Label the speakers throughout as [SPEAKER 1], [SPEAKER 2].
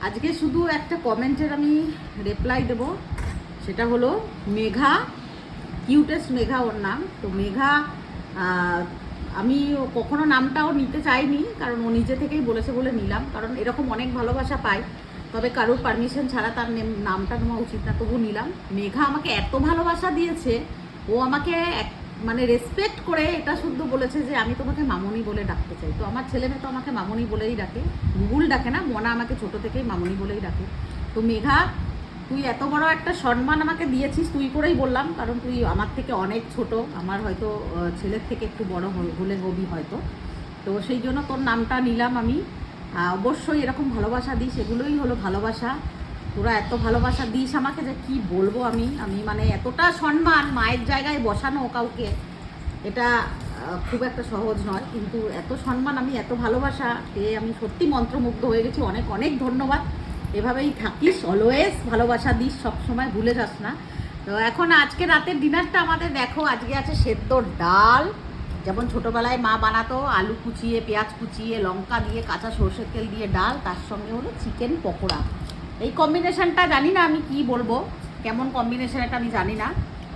[SPEAKER 1] আজকে শুধু একটা কমেন্টের আমি রিপ্লাই দেব। সেটা হলো, মেঘা কিউটেস্ট মেঘা ওর নাম। তো মেঘা আমি কখনো নামটাও নিতে চাইনি, কারণ ও নিজে থেকেই বলেছে বলে নিলাম। কারণ এরকম অনেক ভালোবাসা পাই তবে কারোর পারমিশন ছাড়া তার নেম- নামটা নেওয়া উচিত না তবু নিলাম। মেঘা আমাকে এত ভালোবাসা দিয়েছে, ও আমাকে এক- মানে রেসপেক্ট করে এটা শুদ্ধ বলেছে যে আমি তোমাকে মামনি বলে ডাকতে চাই। তো আমার ছেলে মেয়ে তো আমাকে মামনি বলেই ডাকে। গুগল ডাকে না, মনা আমাকে ছোট থেকেই মামনি বলেই ডাকে। তো মেঘা, তুই এত বড় একটা সম্মান আমাকে দিয়েছিস, তুই করেই বললাম, কারণ তুই আমার থেকে অনেক ছোট। আমার হয়তো ছেলের থেকে একটু বড় হল- হবি হয়তো। তো সেই জন্য তোর নামটা নিলাম আমি। অবশ্যই এরকম ভালোবাসা দিস, এগুলোই হলো ভালোবাসা। তোরা এত ভালোবাসা দিস আমাকে যে কি বলব আমি? আমি মানে এতটা সম্মান মায়ের জায়গায় বসানো কাউকে, এটা খুব একটা সহজ নয়। কিন্তু এত সম্মান, আমি এত ভালোবাসা পেয়ে আমি সত্যি মন্ত্রমুগ্ধ হয়ে গেছি। অনেক অনেক ধন্যবাদ। এভাবেই থাকিস অলওয়েজ ভালোবাসা দিস, সবসময় ভুলে যাস না। তো এখন আজকে রাতের ডিনারটা আমাদের দেখো, আজকে আছে সেদ্ধ ডাল। যেমন ছোটোবেলায় মা বানাতো, আলু কুচিয়ে, পেঁয়াজ কুচিয়ে, লঙ্কা দিয়ে, কাঁচা সর্ষের তেল দিয়ে ডাল, তার সঙ্গে হলো চিকেন পকোড়া। এই কম্বিনেশনটা জানি না আমি কি বলব কেমন কম্বিনেশন এটা আমি জানি না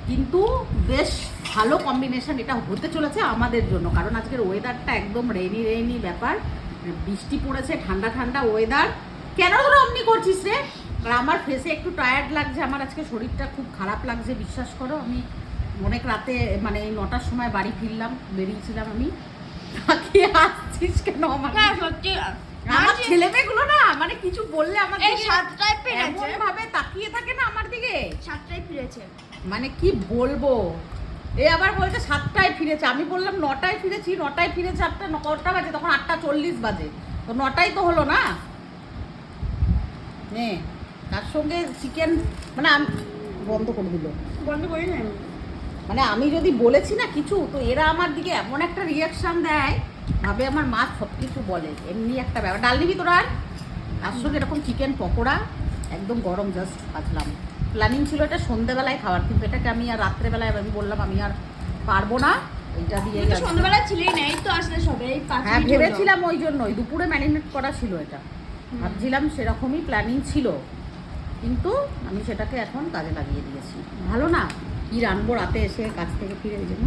[SPEAKER 1] কিন্তু বেশ ভালো কম্বিনেশন এটা হতে চলেছে আমাদের জন্য কারণ আজকের ওয়েদারটা একদম রেনি রেনি ব্যাপার বৃষ্টি পড়েছে ঠান্ডা ঠান্ডা ওয়েদার কেন তোরা অমনি করছিস রে? আর আমার ফেসে একটু টায়ার্ড লাগছে আমার আজকে শরীরটা খুব খারাপ লাগছে বিশ্বাস করো আমি অনেক রাতে মানে এই নটার সময় বাড়ি ফিরলাম বেরিয়েছিলাম আমি। তাকিয়ে আসছিস কেন আমার
[SPEAKER 2] হ্যাঁ
[SPEAKER 1] দিকে?
[SPEAKER 2] সত্যি
[SPEAKER 1] আমার ছেলে না বললে আমার
[SPEAKER 2] এই
[SPEAKER 1] দিকে
[SPEAKER 2] সাতটায় পেরেছে
[SPEAKER 1] ভাবে তাকিয়ে থাকে না আমার দিকে?
[SPEAKER 2] সাতটায় ফিরেছে।
[SPEAKER 1] মানে কি বলব? এ আবার বলছে সাতটায় ফিরেছে। আমি বললাম নটায় ফিরেছি নটায় ফিরেছে আটটা কটা বাজে? তখন আটটা চল্লিশ বাজে। তো নটাই তো হলো না? নে তার সঙ্গে চিকেন মানে আম- বন্ধ করে দিল।
[SPEAKER 2] বন্ধ করি না
[SPEAKER 1] মানে আমি যদি বলেছি না কিছু তো এরা আমার দিকে এমন একটা রিয়াকশন দেয় ভাবে আমার মা সব কিছু বলে। এমনি একটা ব্যাপার। ডাল নিবি তোরা আর? তার সঙ্গে এরকম চিকেন পকোড়া একদম গরম জাস্ট ভাজলাম। প্ল্যানিং ছিল এটা সন্ধেবেলায় খাওয়ার কিন্তু এটাকে আমি আর রাত্রেবেলায় আমি বললাম আমি আর পারব না এইটা দিয়ে
[SPEAKER 2] তো ছিলেই না এই তো আসলে সবে
[SPEAKER 1] হ্যাঁ ভেবেছিলাম ওই জন্যই দুপুরে ম্যারিনেট করা ছিল এটা। ভাবছিলাম সেরকমই প্ল্যানিং ছিল কিন্তু আমি সেটাকে এখন কাজে লাগিয়ে দিয়েছি। ভালো না? কি রানবো রাতে এসে কাজ থেকে ফিরে এই জন্য?